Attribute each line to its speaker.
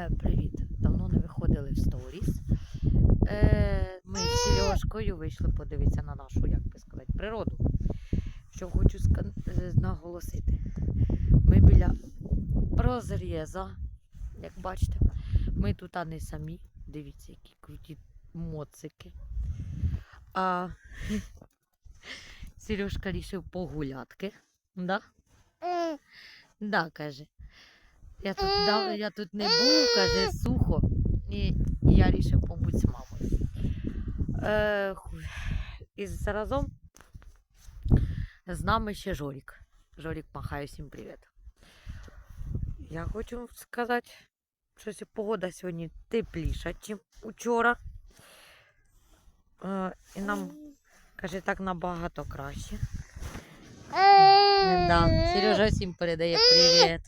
Speaker 1: Е, Привіт! Давно не виходили в сторіс. Е, Ми з Сережкою вийшли подивитися на нашу, як би сказати, природу. Що хочу е, наголосити. Ми біля розріза, як бачите. Ми тут а не самі. Дивіться, які круті моцики. А Сережка рішив погулятки. Да? Да, каже. Я тут, дав, я тут не був, каже, сухо. І я вирішив побути з мамою. Е, і заразом з нами ще Жорік. Жорік махає всім привіт. Я хочу сказати, що погода сьогодні тепліша, ніж вчора. Е, і нам, каже, так набагато краще. Да, Сережа всім передає привіт.